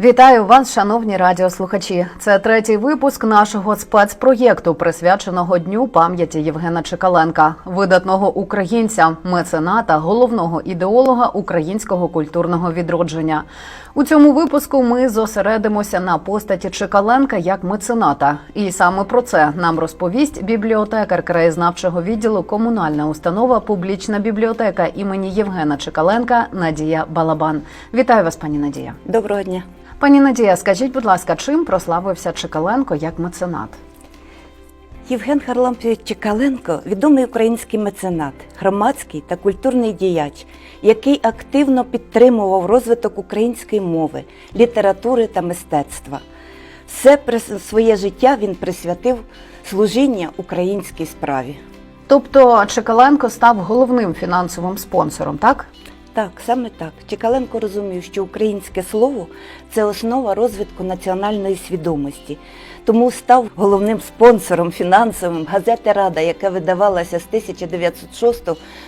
Вітаю вас, шановні радіослухачі. Це третій випуск нашого спецпроєкту, присвяченого дню пам'яті Євгена Чекаленка, видатного українця, мецената, головного ідеолога українського культурного відродження. У цьому випуску ми зосередимося на постаті Чекаленка як мецената, і саме про це нам розповість бібліотекар краєзнавчого відділу комунальна установа Публічна бібліотека імені Євгена Чекаленка Надія Балабан. Вітаю вас, пані Надія. Доброго дня. Пані Надія, скажіть, будь ласка, чим прославився Чекаленко як меценат? Євген Харлампійович Чекаленко відомий український меценат, громадський та культурний діяч, який активно підтримував розвиток української мови, літератури та мистецтва. Все своє життя він присвятив служіння українській справі. Тобто Чекаленко став головним фінансовим спонсором, так? Так, саме так. Чекаленко розумів, що українське слово це основа розвитку національної свідомості. Тому став головним спонсором фінансовим газети Рада, яка видавалася з 1906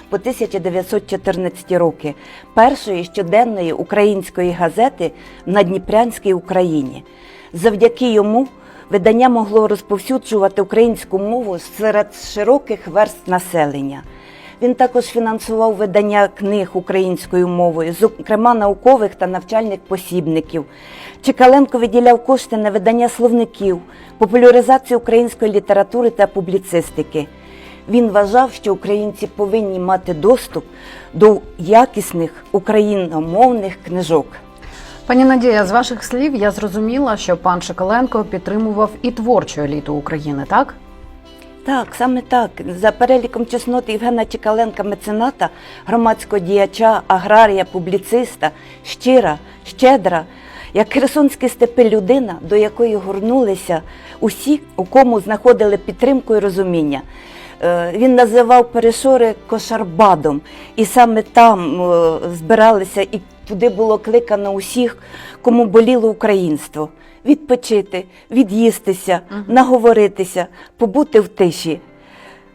по 1914 роки, першої щоденної української газети в Надніпрянській Україні. Завдяки йому видання могло розповсюджувати українську мову серед широких верст населення. Він також фінансував видання книг українською мовою, зокрема наукових та навчальних посібників. Чекаленко виділяв кошти на видання словників, популяризацію української літератури та публіцистики. Він вважав, що українці повинні мати доступ до якісних україномовних книжок. Пані Надія, з ваших слів я зрозуміла, що пан Чекаленко підтримував і творчу еліту України, так? Так, саме так. За переліком чеснот Євгена Чекаленка, мецената, громадського діяча, аграрія, публіциста, щира, щедра, як херсонські степи людина, до якої горнулися усі, у кому знаходили підтримку і розуміння. Е, Він називав перешори кошарбадом, і саме там е, збиралися, і туди було кликано усіх, кому боліло українство. Відпочити, від'їстися, наговоритися, побути в тиші.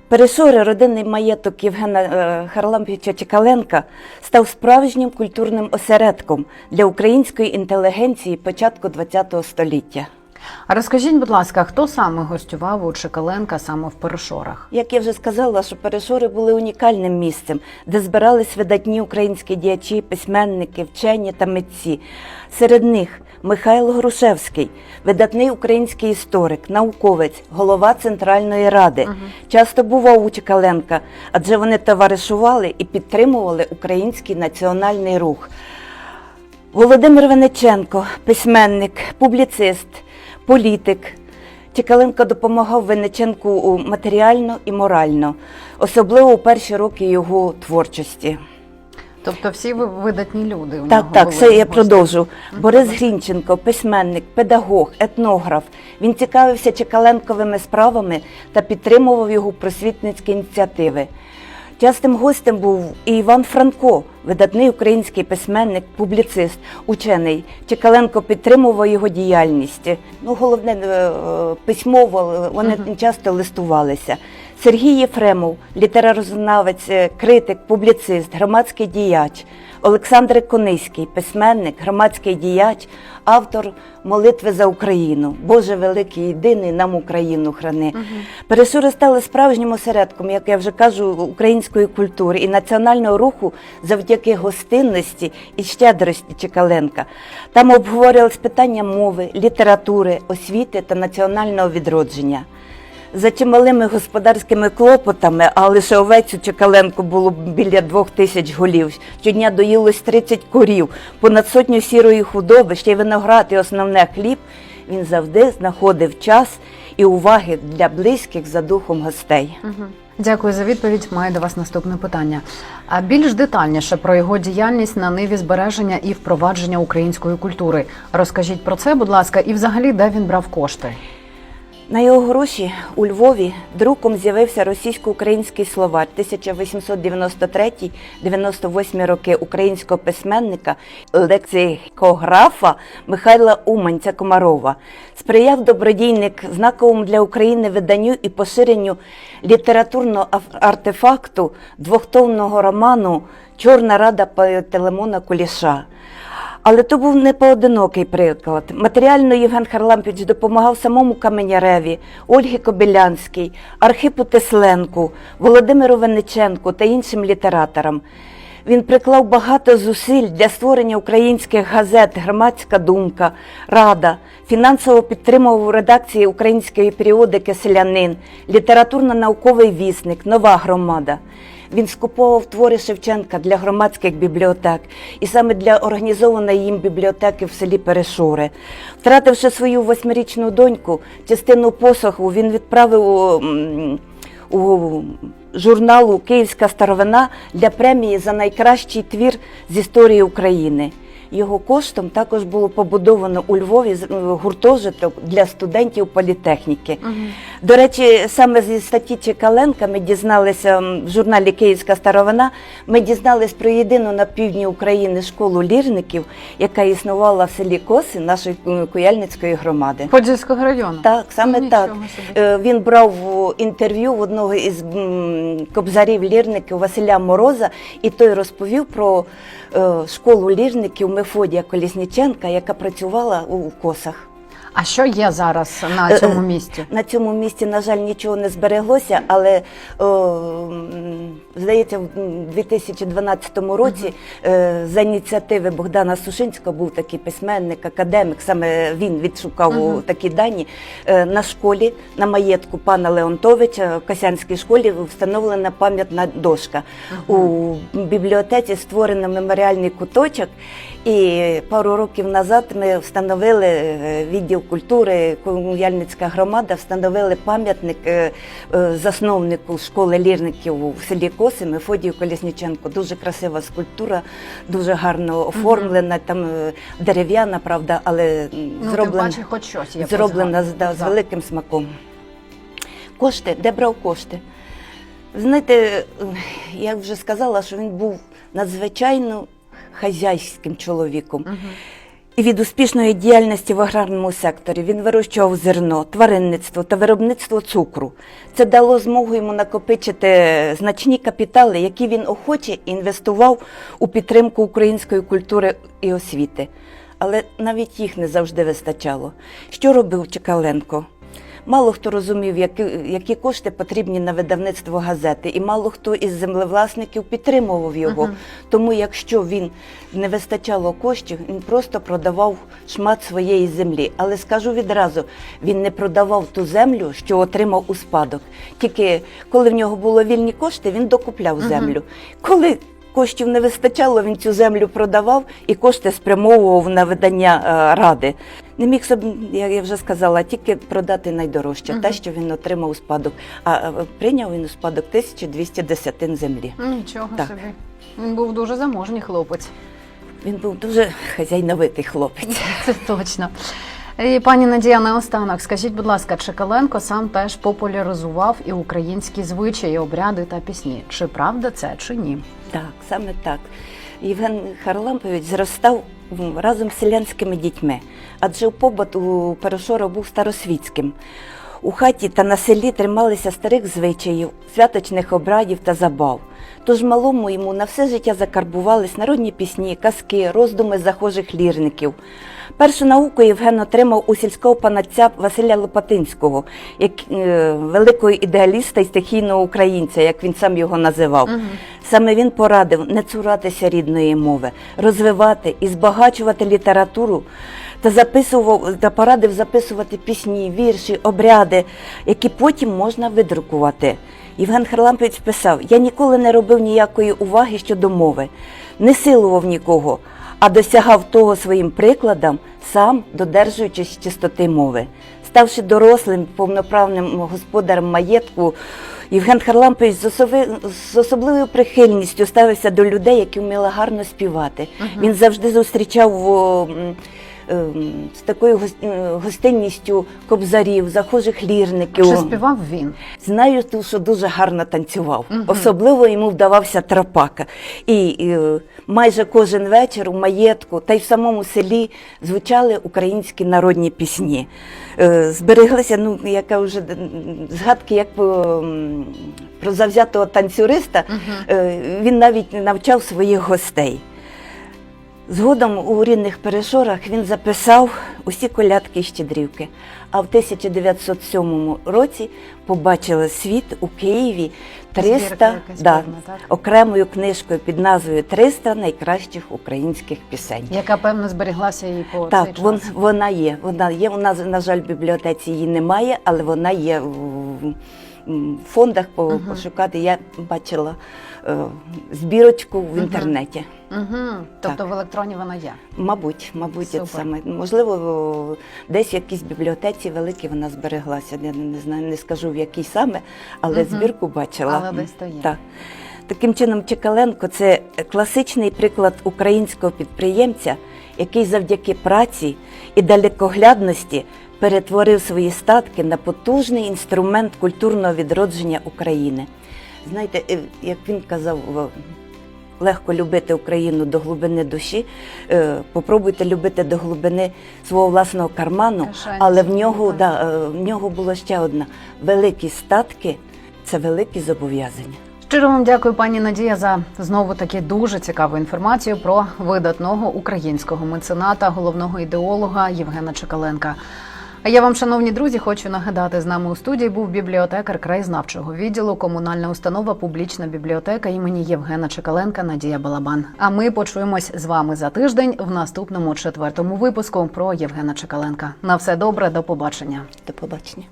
Перешори родинний маєток Євгена е, Харлампівича Чекаленка став справжнім культурним осередком для української інтелігенції початку ХХ століття. А розкажіть, будь ласка, хто саме гостював у Чекаленка саме в Перешорах? Як я вже сказала, що перешори були унікальним місцем, де збирались видатні українські діячі, письменники, вчені та митці. Серед них Михайло Грушевський, видатний український історик, науковець, голова Центральної ради. Часто бував у Чекаленка, адже вони товаришували і підтримували український національний рух. Володимир Венеченко, письменник, публіцист, політик. Чекаленко допомагав Венеченку матеріально і морально, особливо у перші роки його творчості. Тобто всі ви видатні люди. У Так, нього так, були все я гості. продовжу. Борис Грінченко, письменник, педагог, етнограф. Він цікавився Чекаленковими справами та підтримував його просвітницькі ініціативи. Частим гостем був і Іван Франко, видатний український письменник, публіцист, учений. Чекаленко підтримував його діяльність. Ну, головне, письмово вони е, вони часто листувалися. Сергій Єфремов, літерарознавець, е, критик, публіцист, громадський діяч. Олександр Кониський, письменник, громадський діяч, автор молитви за Україну. Боже великий єдиний нам Україну храни. Пересури стали справжнім осередком, як я вже кажу, української культури і національного руху завдяки гостинності і щедрості Чекаленка. Там обговорювалися питання мови, літератури, освіти та національного відродження. За чималими господарськими клопотами, а лише овець у Чекаленко було біля двох тисяч голів. Щодня доїлось 30 корів, понад сотню сірої худоби, ще й виноград і основне хліб. Він завжди знаходив час і уваги для близьких за духом гостей. Дякую за відповідь. Маю до вас наступне питання. А більш детальніше про його діяльність на ниві збереження і впровадження української культури. Розкажіть про це, будь ласка, і взагалі де він брав кошти. На його гроші у Львові друком з'явився російсько-український словар 1893-98 роки українського письменника лексикографа Михайла Уманця Комарова. Сприяв добродійник знаковому для України виданню і поширенню літературного артефакту двохтомного роману Чорна рада Пантелеймона Куліша. Але то був не поодинокий приклад. Матеріально Євген Харлампіч допомагав самому Каменяреві, Ольгі Кобилянській, Архипу Тесленку, Володимиру Вениченку та іншим літераторам. Він приклав багато зусиль для створення українських газет Громадська думка, Рада, фінансово підтримував редакції української періодики Селянин, літературно-науковий вісник, Нова громада. Він скуповував твори Шевченка для громадських бібліотек і саме для організованої їм бібліотеки в селі Перешури. Втративши свою восьмирічну доньку, частину посоху він відправив у, у журналу Київська старовина для премії за найкращий твір з історії України. Його коштом також було побудовано у Львові з- гуртожиток для студентів політехніки. До речі, саме зі статті Чекаленка ми дізналися в журналі Київська старовина. Ми дізналися про єдину на півдні України школу лірників, яка існувала в селі Коси нашої Куяльницької громади. Подільського району. Так, саме Нічого так. собі. Е, Він брав інтерв'ю в одного із кобзарів лірників Василя Мороза, і той розповів про е, школу лірників Мефодія Колісніченка, яка працювала у косах. А що є зараз на Е, цьому е, місці? На цьому місці, на жаль, нічого не збереглося, але о, здається, в 2012 році е, за ініціативи Богдана Сушинського був такий письменник, академік. Саме він відшукав Мгм. такі дані. На школі, на маєтку пана Леонтовича в Касянській школі встановлена пам'ятна дошка. У бібліотеці створено меморіальний куточок. І пару років назад ми встановили е, відділ культури, Куяльницька громада встановили пам'ятник е, е, засновнику школи лірників у селі Коси Мефодію Колісніченко. Дуже красива скульптура, дуже гарно оформлена, там е, дерев'яна, правда, але Ну, зроблена, паче, хоч щось є. зроблена з, да, з великим смаком. Кошти, де брав кошти? Знаєте, я вже сказала, що він був надзвичайно хазяйським чоловіком. І від успішної діяльності в аграрному секторі він вирощував зерно, тваринництво та виробництво цукру. Це дало змогу йому накопичити значні капітали, які він охоче інвестував у підтримку української культури і освіти. Але навіть їх не завжди вистачало. Що робив Чекаленко? Мало хто розумів, які, які кошти потрібні на видавництво газети, і мало хто із землевласників підтримував його. Мгм. Тому, якщо він не вистачало коштів, він просто продавав шмат своєї землі. Але скажу відразу, він не продавав ту землю, що отримав у спадок. Тільки коли в нього було вільні кошти, він докупляв землю. Коли коштів не вистачало, він цю землю продавав і кошти спрямовував на видання е, ради. Не міг собі, як я вже сказала, тільки продати найдорожче, Мгм. те, що він отримав у спадок. А е, прийняв він у спадок 1200 десятин землі. Нічого Так. собі. Він був дуже заможній хлопець. Він був дуже хазяйновитий хлопець. Це точно. І пані Надія, наостанок, скажіть, будь ласка, Чекаленко сам теж популяризував і українські звичаї, обряди та пісні. Чи правда це, чи ні? Так, саме так. Євген Харлампович зростав разом з селянськими дітьми, адже побут у Перешора був старосвітським. У хаті та на селі трималися старих звичаїв, святочних обрядів та забав. Тож малому йому на все життя закарбувались народні пісні, казки, роздуми захожих лірників. Першу науку Євген отримав у сільського панаця Василя Лопатинського, як е, великого ідеаліста і стихійного українця, як він сам його називав. Саме він порадив не цуратися рідної мови, розвивати і збагачувати літературу та записував та порадив записувати пісні, вірші, обряди, які потім можна видрукувати. Євген Харлампович писав: Я ніколи не робив ніякої уваги щодо мови, не силував нікого, а досягав того своїм прикладом, сам додержуючись чистоти мови. Ставши дорослим, повноправним господарем маєтку, Євген Харлампович з, особи, з особливою прихильністю ставився до людей, які вміли гарно співати. Він завжди зустрічав з такою е, гостинністю кобзарів, захожих лірників. Чи співав він? Знаю, ту, що дуже гарно танцював. Мгм. Особливо йому вдавався тропака. І, і е, майже кожен вечір у маєтку та й в самому селі звучали українські народні пісні. Е, Збереглися, ну, яка вже згадки, як по, про завзятого танцюриста. Е, Він навіть навчав своїх гостей. Згодом у рідних перешорах він записав усі колядки і щедрівки. А в 1907 році побачили світ у Києві 300 Збірка да, так? окремою книжкою під назвою 300 найкращих українських пісень. Яка певно зберіглася і по цей Так, час. вона є. Вона є. У нас, на жаль, в бібліотеці її немає, але вона є в фондах пошукати. Я бачила е, збірочку в інтернеті. Угу. Тобто Так. в електроні вона є. Мабуть, мабуть, це Супер. саме. Можливо, десь в якійсь бібліотеці великій вона збереглася. Я не знаю, не скажу в якій саме, але Мгм. збірку бачила. Але десь то є. Так. Таким чином, Чекаленко це класичний приклад українського підприємця, який завдяки праці і далекоглядності перетворив свої статки на потужний інструмент культурного відродження України. Знаєте, е, як він казав, легко любити Україну до глибини душі. е, Попробуйте любити до глибини свого власного карману, але в нього, да, е, в нього було ще одне: великі статки це великі зобов'язання. Щиро вам дякую, пані Надія, за знову таки дуже цікаву інформацію про видатного українського мецената, головного ідеолога Євгена Чекаленка. А я вам, шановні друзі, хочу нагадати, з нами у студії був бібліотекар краєзнавчого відділу, комунальна установа, публічна бібліотека імені Євгена Чекаленка Надія Балабан. А ми почуємось з вами за тиждень в наступному четвертому випуску про Євгена Чекаленка. На все добре, до побачення. До побачення.